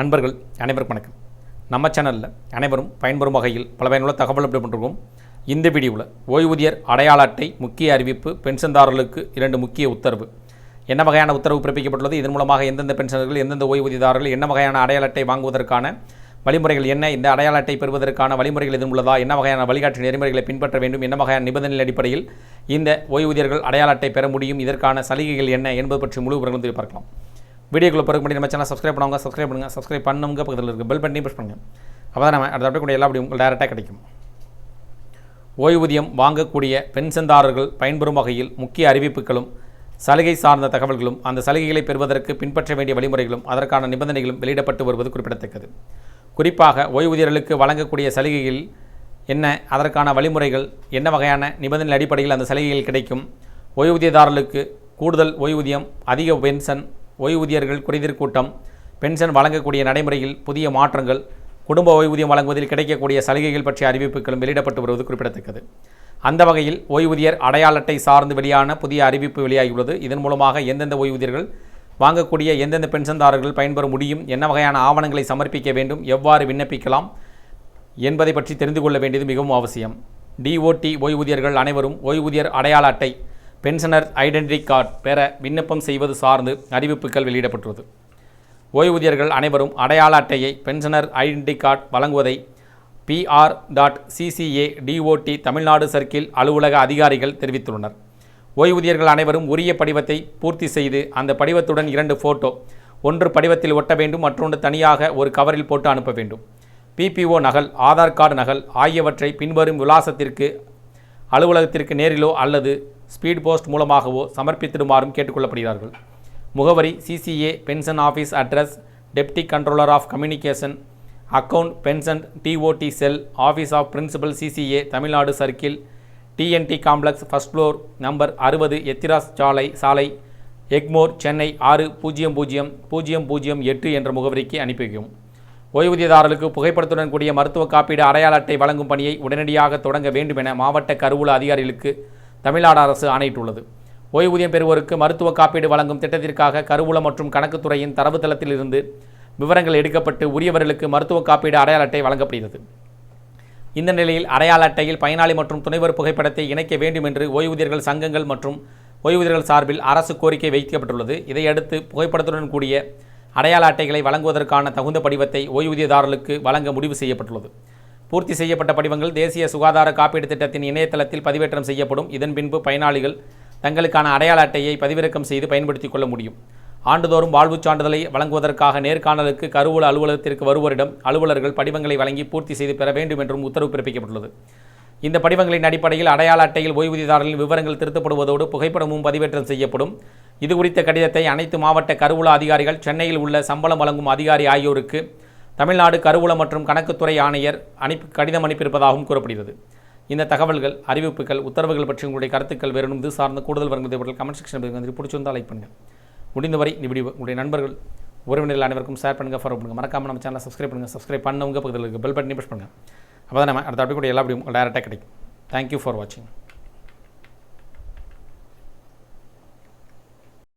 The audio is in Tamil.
நண்பர்கள் அனைவருக்கும் வணக்கம். நம்ம சேனலில் அனைவரும் பயன்பெறும் வகையில் பல பயனுள்ள தகவல் அப்படி பண்ணிருக்கோம். இந்த வீடியோவில் ஓய்வூதியர் அடையாள அட்டை முக்கிய அறிவிப்பு பென்ஷன்தாரர்களுக்கு இரண்டு முக்கிய உத்தரவு. என்ன வகையான உத்தரவு பிறப்பிக்கப்பட்டுள்ளது? இதன் மூலமாக எந்தெந்த பென்ஷனர்கள் எந்தெந்த ஓய்வூதியதாரர்கள் என்ன வகையான அடையாள அட்டை வாங்குவதற்கான வழிமுறைகள் என்ன இந்த அடையாள அட்டை பெறுவதற்கான வழிமுறைகள் எதுவும் உள்ளதா என்ன வகையான வழிகாட்டு நெறிமுறைகளை பின்பற்ற வேண்டும் என்ன வகையான நிபந்தனை அடிப்படையில் இந்த ஓய்வூதியர்கள் அடையாள அட்டை பெற முடியும் இதற்கான சலுகைகள் என்ன என்பது பற்றி முழு விவரங்களும் பார்க்கலாம். வீடியோக்குள்ளே பிறகு பண்ணி நம்ம சேனல் சப்ஸ்கிரைப் பண்ணுவாங்க சப்ஸ்கிரைப் பண்ணுங்கள் சப்ஸ்கிரைப் பண்ணுங்க பக்கத்தில் இருக்க பெல் பண்ணி ப்ரெஸ் பண்ணுங்கள் அப்போ தான் நம்ம அடுத்த அப்படியே கூட எல்லா அப்படியும் உங்களுக்கு டேரெக்டாக கிடைக்கும். ஓய்வூதியம் வாங்கக்கூடிய பென்ஷன்தாரர்கள் பயன்பெறும் வகையில் முக்கிய அறிவிப்புகளும் சலுகை சார்ந்த தகவல்களும் அந்த சலுகைகளை பெறுவதற்கு பின்பற்ற வேண்டிய வழிமுறைகளும் அதற்கான நிபந்தனைகளும் வெளியிடப்பட்டு வருவது குறிப்பிடத்தக்கது. குறிப்பாக ஓய்வூதியர்களுக்கு வழங்கக்கூடிய சலுகைகள் என்ன அதற்கான வழிமுறைகள் என்ன வகையான நிபந்தனை அடிப்படையில் அந்த சலுகைகள் கிடைக்கும்? ஓய்வூதியதாரர்களுக்கு கூடுதல் ஓய்வூதியம் அதிக பென்ஷன் ஓய்வூதியர்கள் குறைதீர் கூட்டம் பென்ஷன் வழங்கக்கூடிய நடைமுறையில் புதிய மாற்றங்கள் குடும்ப ஓய்வூதியம் வழங்குவதில் கிடைக்கக்கூடிய சலுகைகள் பற்றிய அறிவிப்புகளும் வெளியிடப்பட்டு வருவது குறிப்பிடத்தக்கது. அந்த வகையில் ஓய்வூதியர் அடையாள அட்டை சார்ந்து வெளியான புதிய அறிவிப்பு வெளியாகியுள்ளது. இதன் மூலமாக எந்தெந்த ஓய்வூதியர்கள் வாங்கக்கூடிய எந்தெந்த பென்ஷன்தாரர்கள் பயன்பெற முடியும் என்ன வகையான ஆவணங்களை சமர்ப்பிக்க வேண்டும் எவ்வாறு விண்ணப்பிக்கலாம் என்பதை பற்றி தெரிந்து கொள்ள வேண்டியது மிகவும் அவசியம். டிஓடி ஓய்வூதியர்கள் அனைவரும் ஓய்வூதியர் அடையாள அட்டை பென்ஷனர் ஐடென்டிட்டி கார்டு பெற விண்ணப்பம் செய்வது சார்ந்து அறிவிப்புகள் வெளியிடப்பட்டுள்ளது. ஓய்வூதியர்கள் அனைவரும் அடையாள அட்டையை பென்ஷனர் ஐடென்டி கார்டு வழங்குவதை PR dot CCA DOT Tamil Nadu circle அலுவலக அதிகாரிகள் தெரிவித்துள்ளனர். ஓய்வூதியர்கள் அனைவரும் உரிய படிவத்தை பூர்த்தி செய்து அந்த படிவத்துடன் இரண்டு ஃபோட்டோ ஒன்று படிவத்தில் ஒட்ட வேண்டும் மற்றொன்று தனியாக ஒரு கவரில் போட்டு அனுப்ப வேண்டும். பிபிஓ நகல் ஆதார் கார்டு நகல் ஆகியவற்றை பின்வரும் விலாசத்திற்கு அலுவலகத்திற்கு நேரிலோ அல்லது ஸ்பீட் போஸ்ட் மூலமாகவோ சமர்ப்பித்திடுமாறும் கேட்டுக்கொள்ளப்படுகிறார்கள். முகவரி CCA pension office address deputy controller of communication account pension DOT cell office of principal CCA Tamil Nadu circle DNT complex first floor number அறுபது எத்திராஸ் சாலை சாலை எக்மோர் சென்னை ஆறு பூஜ்ஜியம் பூஜ்ஜியம் பூஜ்ஜியம் பூஜ்ஜியம் எட்டு என்ற முகவரிக்கு அனுப்பி வைக்கும் ஓய்வூதியதாரர்களுக்கு புகைப்படத்துடன் கூடிய மருத்துவ காப்பீடு அடையாள அட்டை வழங்கும் பணியை உடனடியாக தொடங்க வேண்டும் என மாவட்ட கருவூல அதிகாரிகளுக்கு தமிழ்நாடு அரசு ஆணையிட்டுள்ளது. ஓய்வூதியம் பெறுவோருக்கு மருத்துவ காப்பீடு வழங்கும் திட்டத்திற்காக கருவூலம் மற்றும் கணக்குத்துறையின் தரவுத்தளத்திலிருந்து விவரங்கள் எடுக்கப்பட்டு உரியவர்களுக்கு மருத்துவ காப்பீடு அடையாள அட்டை வழங்கப்படுகிறது. இந்த நிலையில் அடையாள அட்டையில் பயனாளி மற்றும் துணைவர் புகைப்படத்தை இணைக்க வேண்டும் என்று ஓய்வூதியர்கள் சங்கங்கள் மற்றும் ஓய்வூதியர்கள் சார்பில் அரசு கோரிக்கை வைக்கப்பட்டுள்ளது. இதையடுத்து புகைப்படத்துடன் கூடிய அடையாள அட்டைகளை வழங்குவதற்கான தகுந்த படிவத்தை ஓய்வூதியதாரர்களுக்கு வழங்க முடிவு செய்யப்பட்டுள்ளது. பூர்த்தி செய்யப்பட்ட படிவங்கள் தேசிய சுகாதார காப்பீடு திட்டத்தின் இணையதளத்தில் பதிவேற்றம் செய்யப்படும். இதன் பின்பு பயனாளிகள் தங்களுக்கான அடையாள அட்டையை பதிவிறக்கம் செய்து பயன்படுத்திக் கொள்ள முடியும். ஆண்டுதோறும் வாழ்வுச் சான்றிதழை வழங்குவதற்காக நேர்காணலுக்கு கருவூல அலுவலகத்திற்கு வருவோரிடம் அலுவலர்கள் படிவங்களை வழங்கி பூர்த்தி செய்து பெற வேண்டும் என்றும் உத்தரவு பிறப்பிக்கப்பட்டுள்ளது. இந்த படிவங்களின் அடிப்படையில் அடையாள அட்டையில் ஓய்வூதியதாரர்களின் விவரங்கள் திருத்தப்படுவதோடு புகைப்படமும் பதிவேற்றம் செய்யப்படும். இது குறித்த கடிதத்தை அனைத்து மாவட்ட கருவூல அதிகாரிகள் சென்னையில் உள்ள சம்பளம் வழங்கும் அதிகாரி ஆகியோருக்கு தமிழ்நாடு கருவூல மற்றும் கணக்குத்துறை ஆணையர் அனுப்பி கடிதம் அனுப்பியிருப்பதாகவும் கூறப்படுகிறது. இந்த தகவல்கள் அறிவிப்புகள் உத்தரவுகள் பற்றி உங்களுடைய கருத்துக்கள் வேறு இது சார்ந்த கூடுதல் வருங்கள் கமெண்ட் செக்ஷன் வந்து பிடிச்சிருந்தால் லைக் பண்ணுங்கள் முடிந்தவரை இந்த வீடியோ உங்களுடைய நண்பர்கள் உறவினர்கள் அனைவருக்கும் ஷேர் பண்ணுங்கள் ஃபாலோ பண்ணுங்கள் மறக்காமல் நம்ம சேனலை சப்ஸ்கிரைப் பண்ணுங்கள் சப்ஸ்கிரைப் பண்ணவங்க பக்கத்தில் இருக்க பெல் பட்டனி ப்ரெஸ் பண்ணுங்கள் அப்போ தான் நம்ம அடுத்த அப்படி கூட எல்லா அப்படியும் டேரெக்டாக கிடைக்கும். தேங்க்யூ ஃபார் வாட்சிங்